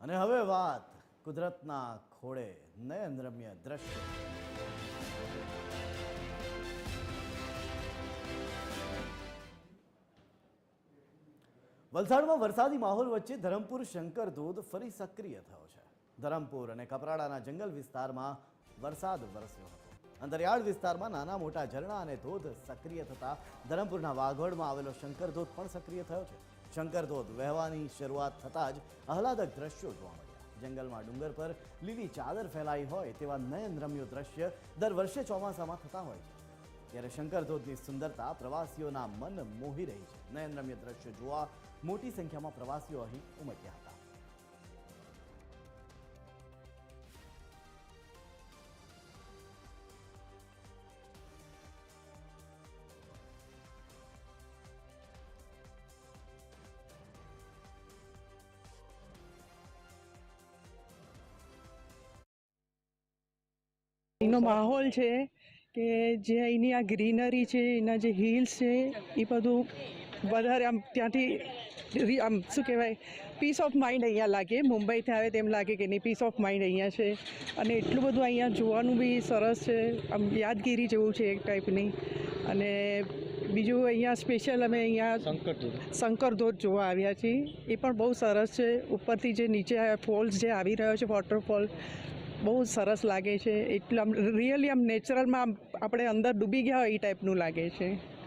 અને હવે વાત કુદરતના ખોળે નયનરમ્ય દ્રશ્ય. વલસાડમાં વરસાદી માહોલ વચ્ચે ધરમપુર શંકર ધોધ ફરી સક્રિય થયો છે. ધરમપુર અને કપરાડાના જંગલ વિસ્તારમાં વરસાદ વરસ્યો હતો. અંતરિયાળ વિસ્તારમાં નાના મોટા ઝરણા અને ધોધ સક્રિય થતા ધરમપુરના વાઘોડમાં આવેલો શંકર ધોધ પણ સક્રિય થયો છે. શંકર ધોધ વહેવાની શરૂઆત થતાં જ આહલાદક દ્રશ્યો જોવા મળ્યા. જંગલમાં ડુંગર પર લીલી ચાદર ફેલાઈ હોય તેવા નયનરમ્ય દ્રશ્ય દર વર્ષે ચોમાસામાં થતા હોય છે. ત્યારે શંકર ધોધની સુંદરતા પ્રવાસીઓના મન મોહી રહી છે. નયનરમ્ય દ્રશ્યો જોવા મોટી સંખ્યામાં પ્રવાસીઓ અહીં ઉમટ્યા હતા. એનો માહોલ છે કે જે અહીંની આ ગ્રીનરી છે એના જે હિલ્સ છે એ બધું વધારે આમ ત્યાંથી આમ શું કહેવાય પીસ ઓફ માઇન્ડ અહીંયા લાગે. મુંબઈથી આવે તેમ લાગે કે નહીં પીસ ઓફ માઇન્ડ અહીંયા છે. અને એટલું બધું અહીંયા જોવાનું બી સરસ છે આમ યાદગીરી જેવું છે એક ટાઈપની અને બીજું અહીંયા સ્પેશિયલ અમે અહીંયા શંકર ધોધ જોવા આવ્યા છીએ. એ પણ બહુ સરસ છે. ઉપરથી જે નીચે ફોલ્સ જે આવી રહ્યો છે વોટરફોલ બહુ સરસ લાગે છે. એટલું આમ રિયલી આમ નેચરલમાં આપણે અંદર ડૂબી ગયા હોય એ ટાઈપનું લાગે છે.